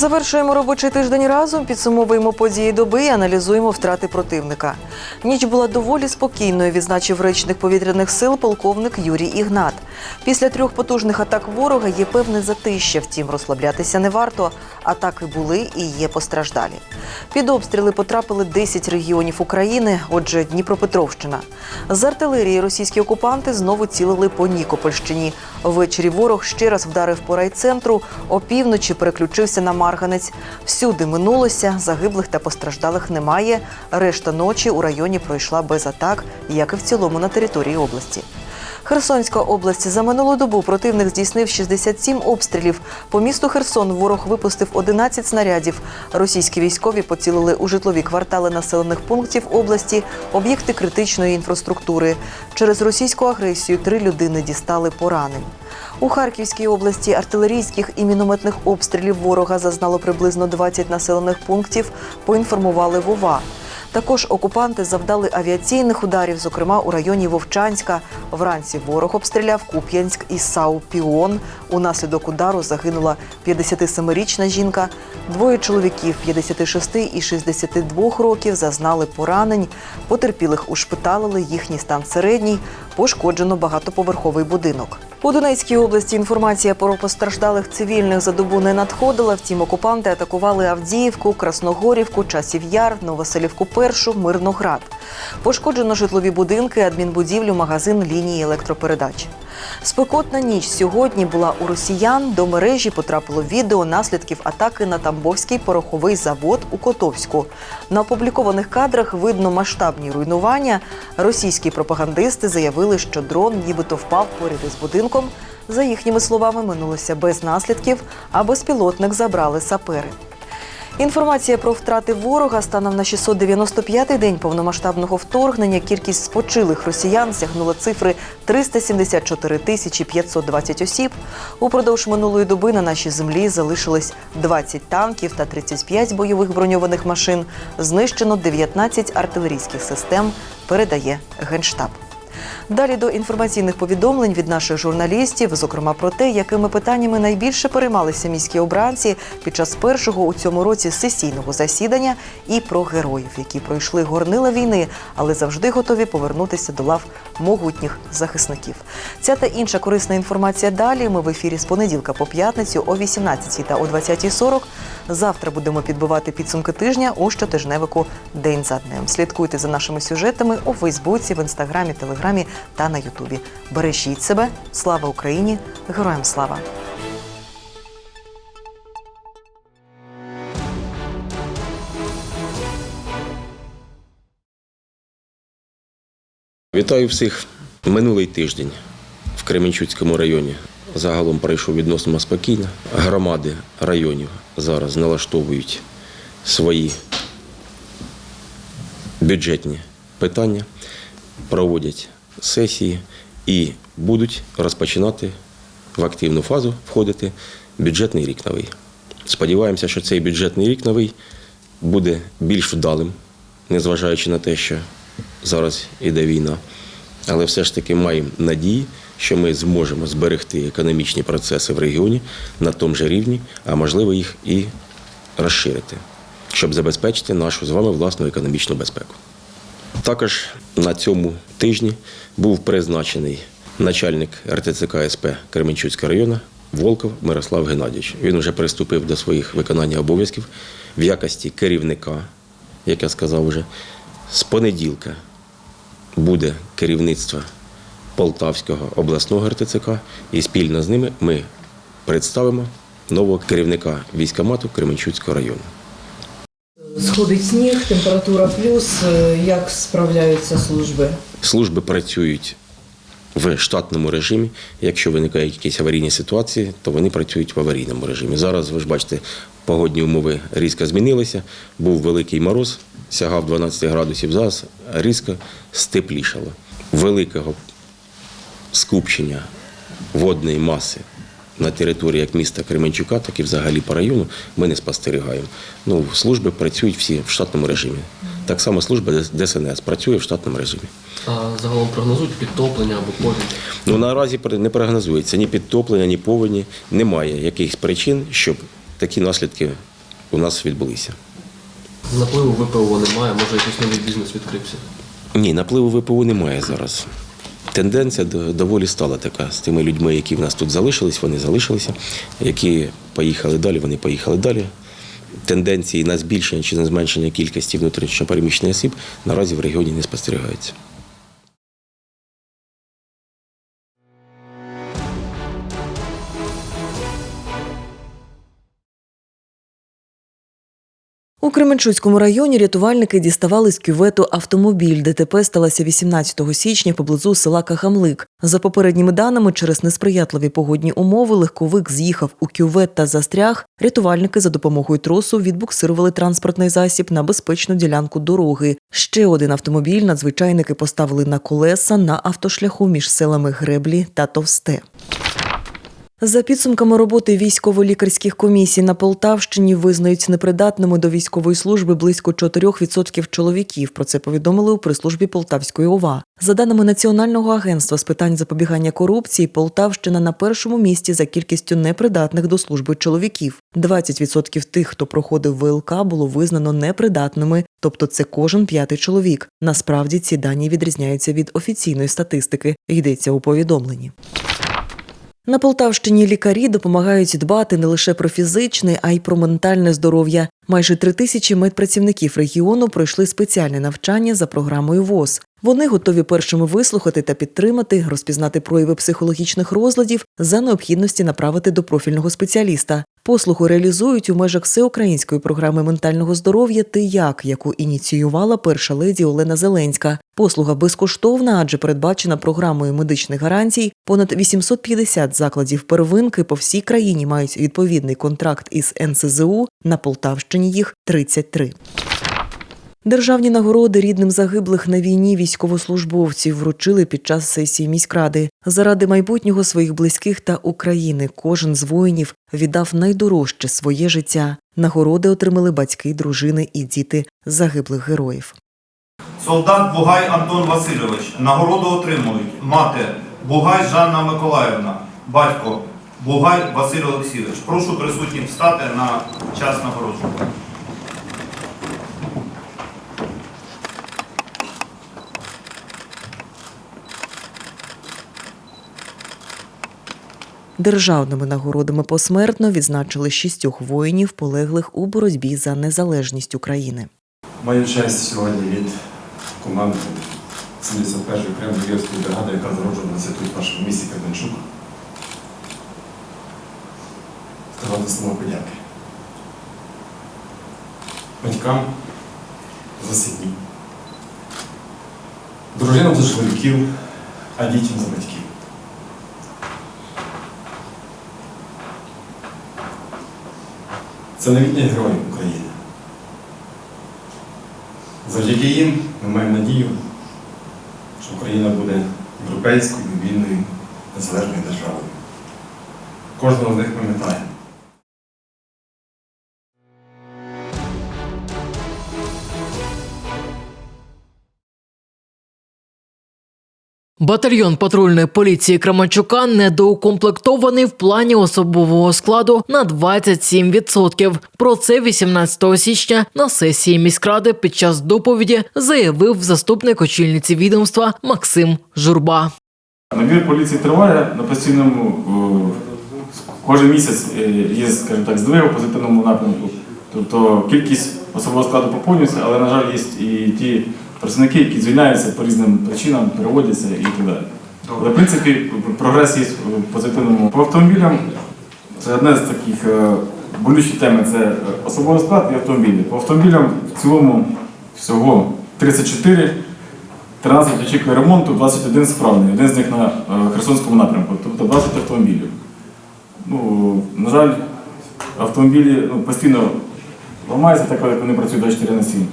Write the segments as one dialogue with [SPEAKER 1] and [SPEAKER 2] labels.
[SPEAKER 1] Завершуємо робочий тиждень разом, підсумовуємо події доби і аналізуємо втрати противника. Ніч була доволі спокійною, відзначив речник повітряних сил полковник Юрій Ігнат. Після трьох потужних атак ворога є певне затища, втім розслаблятися не варто. Атаки були і є постраждалі. Під обстріли потрапили 10 регіонів України, отже, Дніпропетровщина. З артилерії російські окупанти знову цілили по Нікопольщині. Ввечері ворог ще раз вдарив по райцентру, опівночі переключився на Марганець. Всюди минулося, загиблих та постраждалих немає. Решта ночі у районі пройшла без атак, як і в цілому на території області. Херсонська область за минулу добу противник здійснив 67 обстрілів. По місту Херсон ворог випустив 11 снарядів. Російські військові поцілили у житлові квартали населених пунктів області, об'єкти критичної інфраструктури. Через російську агресію три людини дістали поранень. У Харківській області артилерійських і мінометних обстрілів ворога зазнало приблизно 20 населених пунктів. Поінформували ВОВА. Також окупанти завдали авіаційних ударів, зокрема у районі Вовчанська. Вранці ворог обстріляв Куп'янськ і САУ Піон. Унаслідок удару загинула 57-річна жінка. Двоє чоловіків 56 і 62 років зазнали поранень. Потерпілих ушпиталили, їхній стан середній. Пошкоджено багатоповерховий будинок. У Донецькій області інформація про постраждалих цивільних за добу не надходила. Втім, окупанти атакували Авдіївку, Красногорівку, Часів Яр, Новоселівку Першу, Мирноград. Пошкоджено житлові будинки, адмінбудівлю, магазин лінії електропередач. Спекотна ніч сьогодні була у росіян. До мережі потрапило відео наслідків атаки на Тамбовський пороховий завод у Котовську. На опублікованих кадрах видно масштабні руйнування. Російські пропагандисти заявили, що дрон нібито впав поряд із будинком. За їхніми словами, минулося без наслідків, а безпілотник забрали сапери. Інформація про втрати ворога станом на 695-й день повномасштабного вторгнення. Кількість спочилих росіян сягнула цифри 374 тисячі 520 осіб. Упродовж минулої доби на нашій землі залишилось 20 танків та 35 бойових броньованих машин. Знищено 19 артилерійських систем. Передає генштаб. Далі до інформаційних повідомлень від наших журналістів, зокрема про те, якими питаннями найбільше переймалися міські обранці під час першого у цьому році сесійного засідання, і про героїв, які пройшли горнила війни, але завжди готові повернутися до лав могутніх захисників. Ця та інша корисна інформація далі. Ми в ефірі з понеділка по п'ятницю о 18 та о 20.40. Завтра будемо підбивати підсумки тижня у щотижневику День за днем. Слідкуйте за нашими сюжетами у Фейсбуці, в інстаграмі, телеграмі та на Ютубі. Бережіть себе, слава Україні! Героям слава!
[SPEAKER 2] Вітаю всіх. Минулий тиждень в Кременчуцькому районі загалом пройшов відносно спокійно. Громади районів зараз налаштовують свої бюджетні питання, проводять сесії і будуть розпочинати в активну фазу входити бюджетний рік новий. Сподіваємося, що цей бюджетний рік новий буде більш вдалим, незважаючи на те, що зараз іде війна. Але все ж таки маємо надії, що ми зможемо зберегти економічні процеси в регіоні на тому же рівні, а можливо їх і розширити, щоб забезпечити нашу з вами власну економічну безпеку. Також на цьому тижні був призначений начальник РТЦК СП Кременчуцького району Волков Мирослав Геннадійович. Він вже приступив до своїх виконання обов'язків в якості керівника, як я сказав вже, з понеділка буде керівництво Полтавського обласного РТЦК, і спільно з ними ми представимо нового керівника військомату Кременчуцького району.
[SPEAKER 3] Сходить сніг, температура плюс. Е, Як справляються служби?
[SPEAKER 2] Служби працюють в штатному режимі. Якщо виникають якісь аварійні ситуації, то вони працюють в аварійному режимі. Зараз ви ж бачите, погодні умови різко змінилися. Був великий мороз, сягав 12 градусів. Зараз різко степлішало. Великого скупчення водної маси на території як міста Кременчука, так і взагалі по району ми не спостерігаємо. Ну, служби працюють всі в штатному режимі. Так само служба ДСНС працює в штатному режимі.
[SPEAKER 4] А загалом прогнозують підтоплення або повінь.
[SPEAKER 2] Ну наразі не прогнозується ні підтоплення, ні повені. Немає якихось причин, щоб такі наслідки у нас відбулися.
[SPEAKER 4] Напливу ВПО немає, може якийсь новий бізнес відкрився.
[SPEAKER 2] Ні, напливу ВПО немає зараз. Тенденція доволі стала така з тими людьми, які в нас тут залишились, вони залишилися. Які поїхали далі, вони поїхали далі. Тенденції на збільшення чи на зменшення кількості внутрішньопереміщених осіб наразі в регіоні не спостерігаються.
[SPEAKER 1] У Кременчуцькому районі рятувальники діставали з кювету автомобіль. ДТП сталося 18 січня поблизу села Кахамлик. За попередніми даними, через несприятливі погодні умови легковик з'їхав у кювет та застряг. Рятувальники за допомогою тросу відбуксирували транспортний засіб на безпечну ділянку дороги. Ще один автомобіль надзвичайники поставили на колеса на автошляху між селами Греблі та Товсте. За підсумками роботи військово-лікарських комісій на Полтавщині визнають непридатними до військової служби близько 4% чоловіків. Про це повідомили у прес-службі Полтавської ОВА. За даними Національного агентства з питань запобігання корупції, Полтавщина на першому місці за кількістю непридатних до служби чоловіків. 20% тих, хто проходив ВЛК, було визнано непридатними, тобто це кожен п'ятий чоловік. Насправді ці дані відрізняються від офіційної статистики. Йдеться у повідомленні. На Полтавщині лікарі допомагають дбати не лише про фізичне, а й про ментальне здоров'я. Майже три тисячі медпрацівників регіону пройшли спеціальне навчання за програмою ВОЗ. Вони готові першими вислухати та підтримати, розпізнати прояви психологічних розладів за необхідності направити до профільного спеціаліста. Послугу реалізують у межах всеукраїнської програми ментального здоров'я «Ти як», яку ініціювала перша леді Олена Зеленська. Послуга безкоштовна, адже передбачена програмою медичних гарантій. Понад 850 закладів первинки по всій країні мають відповідний контракт із НСЗУ. На Полтавщині їх 33. Державні нагороди рідним загиблих на війні військовослужбовців вручили під час сесії міськради. Заради майбутнього своїх близьких та України кожен з воїнів віддав найдорожче своє життя. Нагороди отримали батьки, дружини і діти загиблих героїв.
[SPEAKER 5] Солдат Бугай Антон Васильович. Нагороду отримують мати Бугай Жанна Миколаївна, батько Бугай Василь Олексійович. Прошу присутніх встати на час нагородження.
[SPEAKER 1] Державними нагородами посмертно відзначили шістьох воїнів, полеглих у боротьбі за незалежність України.
[SPEAKER 6] Маю честь сьогодні від команди 71-ї окремої гірської бригади, яка зароджувалася тут в нашому місті Кременчук. Сказати слово подяки. Батькам за сім'ї. Дружинам за чоловіків, а дітям за батьків. Це новітні герої України. Завдяки їм ми маємо надію, що Україна буде європейською, вільною, незалежною державою. Кожного з них пам'ятає.
[SPEAKER 7] Батальйон патрульної поліції Кременчука недоукомплектований в плані особового складу на 27%. Про це 18 січня на сесії міськради під час доповіді заявив заступник очільниці відомства Максим Журба.
[SPEAKER 8] Набір поліції триває на постійному е, кожен місяць е, є, скажімо так, здвиг у позитивному напрямку. Тобто кількість особового складу поповнюється, але, на жаль, є і ті працівники, які звільняються по різним причинам, переводяться і так далі. Але в принципі прогрес є в позитивному. По автомобілям це одне з таких е, болючих тем це е, особовий склад і автомобілі. По автомобілям в цілому всього 34. 13 очікує ремонту, 21 справний, один з них на е, Херсонському напрямку, тобто 20 автомобілів. Ну, на жаль, автомобілі ну, постійно ламаються, так як вони працюють 24 на 7.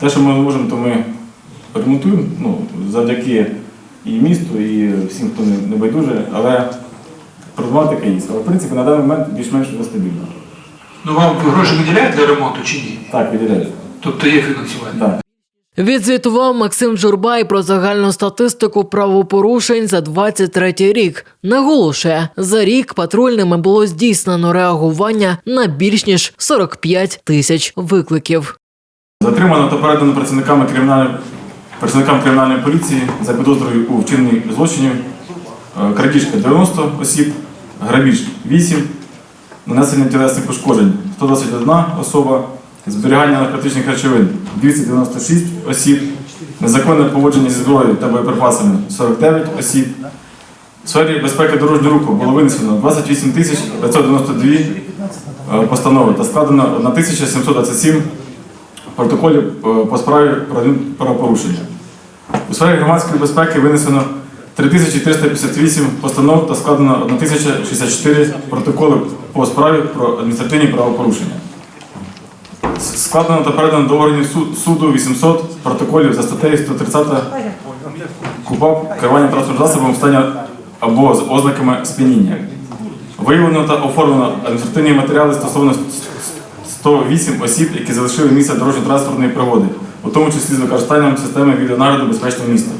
[SPEAKER 8] Те, що ми можемо, то ми ремонтуємо ну, завдяки і місту, і всім, хто не, не байдуже, але проблематика є. Але в принципі на даний момент більш-менш вже стабільно.
[SPEAKER 9] Ну вам гроші виділяють для ремонту чи ні?
[SPEAKER 8] Так, виділяють.
[SPEAKER 9] Тобто є фінансування?
[SPEAKER 8] Так.
[SPEAKER 7] Відзвітував Максим Журбай про загальну статистику правопорушень за 23 рік. Наголошує, за рік патрульними було здійснено реагування на більш ніж 45 тисяч викликів.
[SPEAKER 8] Затримано та передано працівниками кримінальної працівникам кримінальної поліції за підозрою у вчиненні злочинів е, крадіжка 90 осіб, грабіж 8, нанесення тілесних пошкоджень 121 особа, зберігання наркотичних речовин 296 осіб, незаконне поводження зі зброєю та боєприпасами 49 осіб. В сфері безпеки дорожнього руху було винесено 28 тисяч 592 е, постанови та складено 1727 протоколів е, по справі про правопорушення. У сфері громадської безпеки винесено 3358 постанов та складено 1064 протоколи по справі про адміністративні правопорушення. Складено та передано до органів суд- суду 800 протоколів за статтею 130 КУПАП керування транспортним засобом в стані або з ознаками сп'яніння. Виявлено та оформлено адміністративні матеріали стосовно 108 осіб, які залишили місце дорожньо-транспортної пригоди, у тому числі з використанням системи відеонагляду безпечного міста.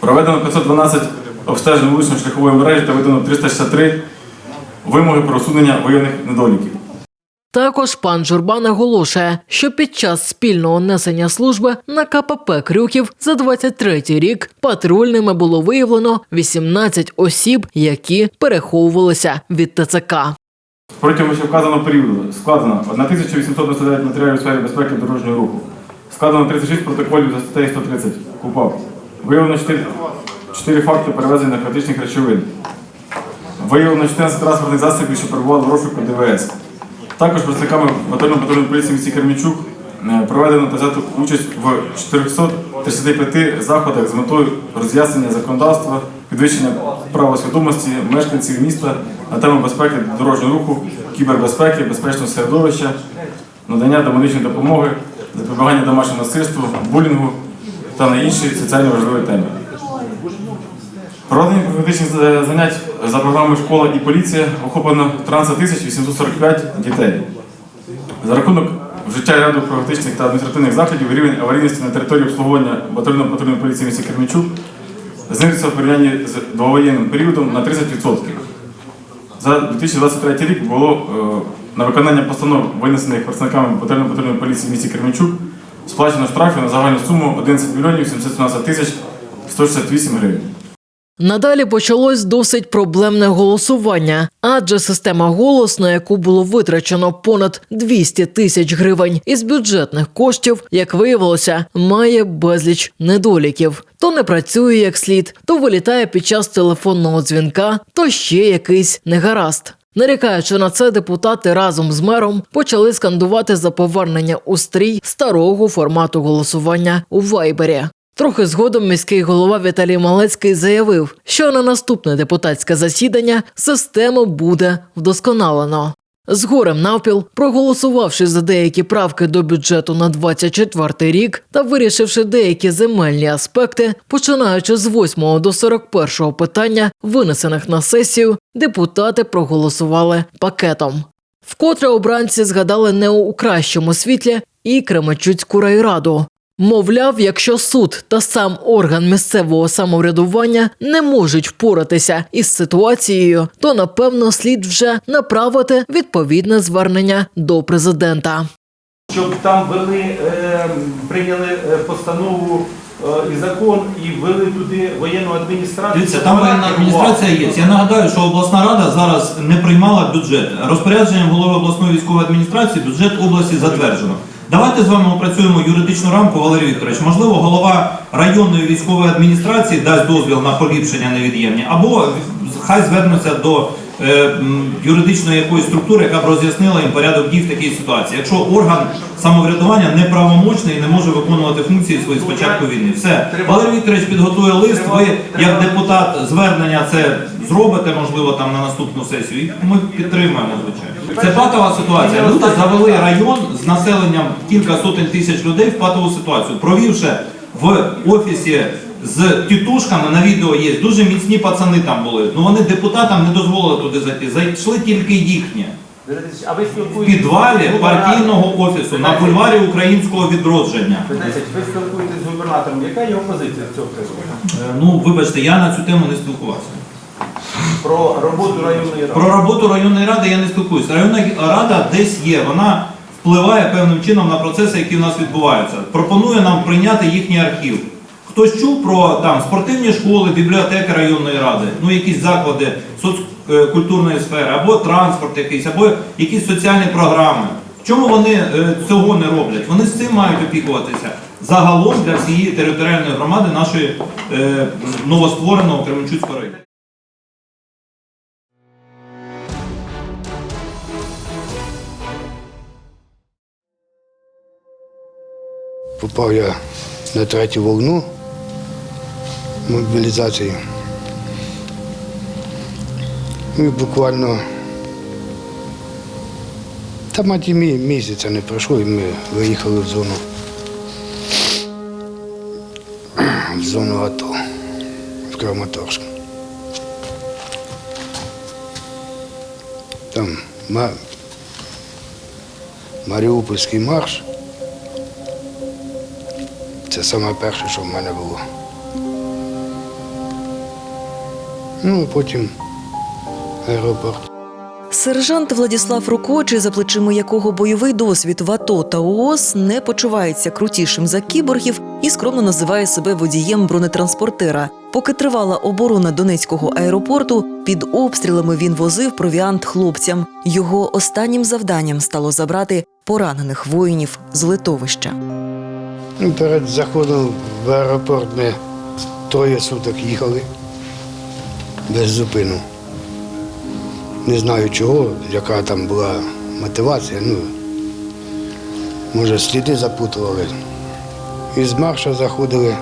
[SPEAKER 8] Проведено 512 обстежень вуличної шляхової мережі та видано 363 вимоги про усунення виявлених недоліків.
[SPEAKER 7] Також пан Журба наголошує, що під час спільного несення служби на КПП Крюків за 23 рік патрульними було виявлено 18 осіб, які переховувалися від ТЦК.
[SPEAKER 8] Протягом ще вказаного періоду складено 1829 матеріалів у сфері безпеки дорожнього руху. Складено 36 протоколів за статтею 130 КУПАП. Виявлено 4, 4 факти перевезення наркотичних речовин. Виявлено 14 транспортних засобів, що перебували в розшуку ДВС. Також працівниками батальйону патрульної поліції місті Кременчук е, проведено та взято участь в 435 заходах з метою роз'яснення законодавства, підвищення правосвідомості мешканців міста на тему безпеки дорожнього руху, кібербезпеки, безпечного середовища, надання домедичної допомоги, запобігання домашнього насильству, булінгу та на інші соціально важливі теми. Проведення профілактичних занять за програмою школа і поліція охоплено 13 тисяч 845 дітей. За рахунок вжиття ряду профілактичних та адміністративних заходів рівень аварійності на території обслуговування батальйонно патрульної поліції місті Кременчук знизився в порівнянні з довоєнним періодом на 30%. За 2023 рік було е, на виконання постанов, винесених працівниками патрульно патрульної поліції місті Кременчук, сплачено штрафів на загальну суму 11 мільйонів 717 тисяч 168 гривень.
[SPEAKER 7] Надалі почалось досить проблемне голосування, адже система голос, на яку було витрачено понад 200 тисяч гривень із бюджетних коштів, як виявилося, має безліч недоліків. То не працює як слід, то вилітає під час телефонного дзвінка, то ще якийсь негаразд. Нарікаючи на це, депутати разом з мером почали скандувати за повернення у стрій старого формату голосування у Вайбері. Трохи згодом міський голова Віталій Малецький заявив, що на наступне депутатське засідання систему буде вдосконалено. Згорем навпіл, проголосувавши за деякі правки до бюджету на 24 рік та вирішивши деякі земельні аспекти, починаючи з 8 до 41 питання, винесених на сесію, депутати проголосували пакетом. Вкотре обранці згадали не у кращому світлі і Кременчуцьку райраду. Мовляв, якщо суд та сам орган місцевого самоврядування не можуть впоратися із ситуацією, то напевно слід вже направити відповідне звернення до президента.
[SPEAKER 9] щоб там ввели, е, прийняли е, постанову е, і закон і ввели туди воєнну адміністрацію.
[SPEAKER 5] Дивіться, там воєнна адміністрація є. Я нагадаю, що обласна рада зараз не приймала бюджет. Розпорядженням голови обласної військової адміністрації бюджет області затверджено. Давайте з вами опрацюємо юридичну рамку, Валерій Вікторович. Можливо, голова районної військової адміністрації дасть дозвіл на поліпшення невід'ємні, або хай звернуться до е, юридичної якоїсь структури, яка б роз'яснила їм порядок дій в такій ситуації. Якщо орган самоврядування неправомочний і не може виконувати функції свої з початку війни. Все, Валерій Вікторович підготує лист. Ви як депутат звернення це зробите, можливо, там на наступну сесію. І ми підтримаємо, звичайно. Це патова ситуація. Люди завели район з населенням кілька сотень тисяч людей в патову ситуацію, провівши в офісі з тітушками на відео є. Дуже міцні пацани там були. Ну вони депутатам не дозволили туди зайти. Зайшли тільки їхні.
[SPEAKER 9] А ви
[SPEAKER 5] В підвалі партійного офісу на бульварі українського відродження.
[SPEAKER 9] Ви спілкуєтесь з губернатором. Яка його позиція цього приводу?
[SPEAKER 5] Е, Ну, вибачте, я на цю тему не спілкувався.
[SPEAKER 9] Про роботу районної ради.
[SPEAKER 5] Про роботу районної ради я не спілкуюся. Районна рада десь є, вона впливає певним чином на процеси, які в нас відбуваються. Пропонує нам прийняти їхній архів. Хтось чув про там спортивні школи, бібліотеки районної ради, ну якісь заклади соцкультурної сфери, або транспорт якийсь, або якісь соціальні програми. Чому вони е, цього не роблять? Вони з цим мають опікуватися загалом для всієї територіальної громади нашої е, новоствореного Кременчуцького району.
[SPEAKER 10] Попав я на третю волну мобілізації. І буквально та мать і місяця не пройшло, і ми виїхали в зону. В зону АТО в Краматорськ. Там Маріупольський марш. Це саме перше, що в мене було. Ну, а потім аеропорт.
[SPEAKER 1] Сержант Владіслав Рукочий, за плечима якого бойовий досвід в АТО та ООС не почувається крутішим за кіборгів і скромно називає себе водієм бронетранспортера. Поки тривала оборона Донецького аеропорту, під обстрілами він возив провіант хлопцям. Його останнім завданням стало забрати поранених воїнів з литовища.
[SPEAKER 10] Ну, перед заходом в аеропорт ми троє суток їхали без зупину. Не знаю чого, яка там була мотивація. Ну, може, сліди запутували. Із марша заходили.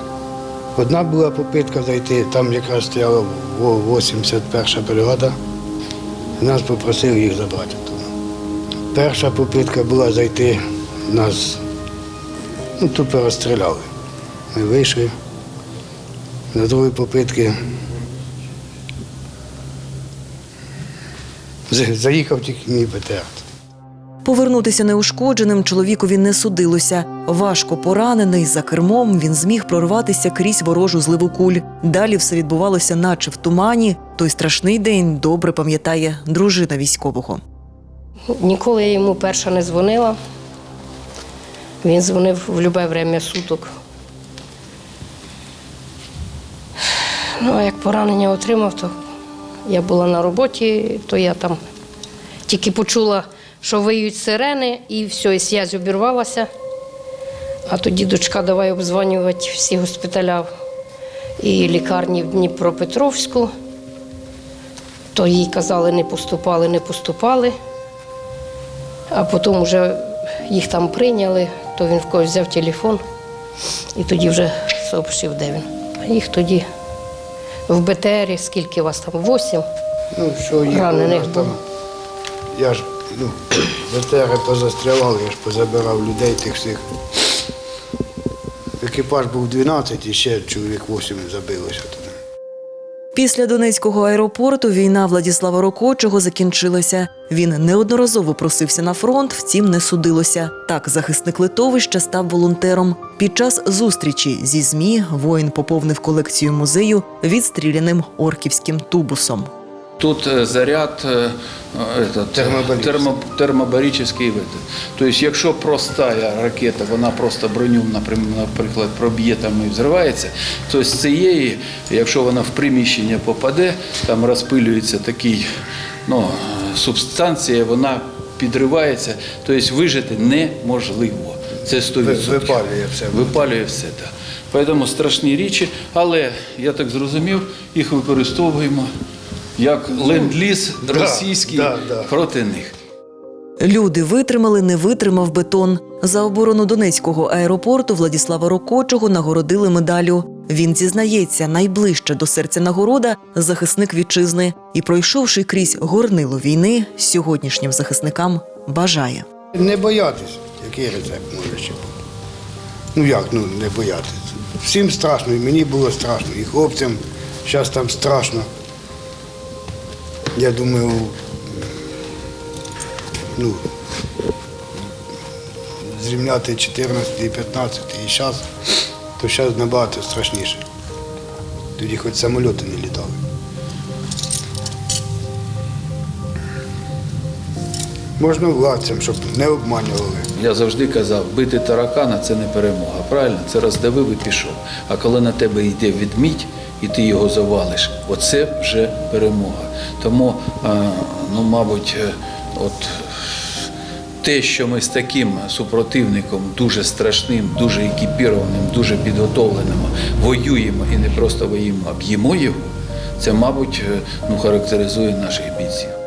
[SPEAKER 10] Одна була попитка зайти, там якраз стояла во- 81 бригада. Нас попросили їх забрати. Перша попитка була зайти, нас Ну, тупо розстріляли. Ми вийшли. На другій попитки заїхав тільки мій БТР.
[SPEAKER 1] Повернутися неушкодженим чоловікові не судилося. Важко поранений за кермом він зміг прорватися крізь ворожу зливу куль. Далі все відбувалося, наче в тумані. Той страшний день добре пам'ятає дружина військового.
[SPEAKER 11] Ніколи я йому перша не дзвонила. Він дзвонив в будь-яке время суток. Ну, а як поранення отримав, то я була на роботі, то я там тільки почула, що виють сирени, і все, і зв'язь обірвалася. А тоді дочка давай обдзвонювати всі госпіталя і лікарні в Дніпропетровську. То їй казали, не поступали, не поступали. А потім вже їх там прийняли, то він в когось взяв телефон і тоді вже сообщив, де він. Їх тоді в БТРі, скільки вас там? Восім.
[SPEAKER 10] Ну, що їхали,
[SPEAKER 11] Ранених було.
[SPEAKER 10] Я ж ну, БТРи позастрілав, я ж позабирав людей тих всіх. Екіпаж був 12 і ще чоловік 8 забилося.
[SPEAKER 1] Після Донецького аеропорту війна Владіслава Рокочого закінчилася. Він неодноразово просився на фронт, втім не судилося. Так захисник литовища став волонтером. Під час зустрічі зі ЗМІ воїн поповнив колекцію музею відстріляним орківським тубусом
[SPEAKER 12] Тут э, заряд э, этот,
[SPEAKER 10] Термобаричний.
[SPEAKER 12] термо, термобаричний вид. Тобто, якщо проста ракета, вона просто броню, напрям- наприклад, проб'є там і взривається, то з цієї, якщо вона в приміщення попаде, там розпилюється такий ну, субстанція, вона підривається, тобто вижити неможливо. Це 100%.
[SPEAKER 10] Ви- випалює все.
[SPEAKER 12] Випалює все, так. Тому страшні річі, але я так зрозумів, їх використовуємо як ленд-ліз російський
[SPEAKER 10] да, да.
[SPEAKER 12] проти них.
[SPEAKER 1] Люди витримали, не витримав бетон. За оборону Донецького аеропорту Владіслава Рокочого нагородили медаллю. Він зізнається, найближче до серця нагорода захисник вітчизни і, пройшовши крізь горнило війни, сьогоднішнім захисникам бажає.
[SPEAKER 10] Не боятись, який рецепт може ще бути. Ну як ну не боятись? Всім страшно, і мені було страшно, і хлопцям зараз там страшно. Я думаю, ну, зрівняти 14 і 15 і зараз, то зараз набагато страшніше. Тоді хоч самольоти не літали. Можна владцям, щоб не обманювали.
[SPEAKER 12] Я завжди казав, бити таракана це не перемога. Правильно? Це роздавив і пішов. А коли на тебе йде відмідь, і ти його завалиш, оце вже перемога. Тому, е, ну, мабуть, е, от те, що ми з таким супротивником дуже страшним, дуже екіпірованим, дуже підготовленим воюємо і не просто воюємо, а б'ємо його, це, мабуть, е, ну, характеризує наших бійців.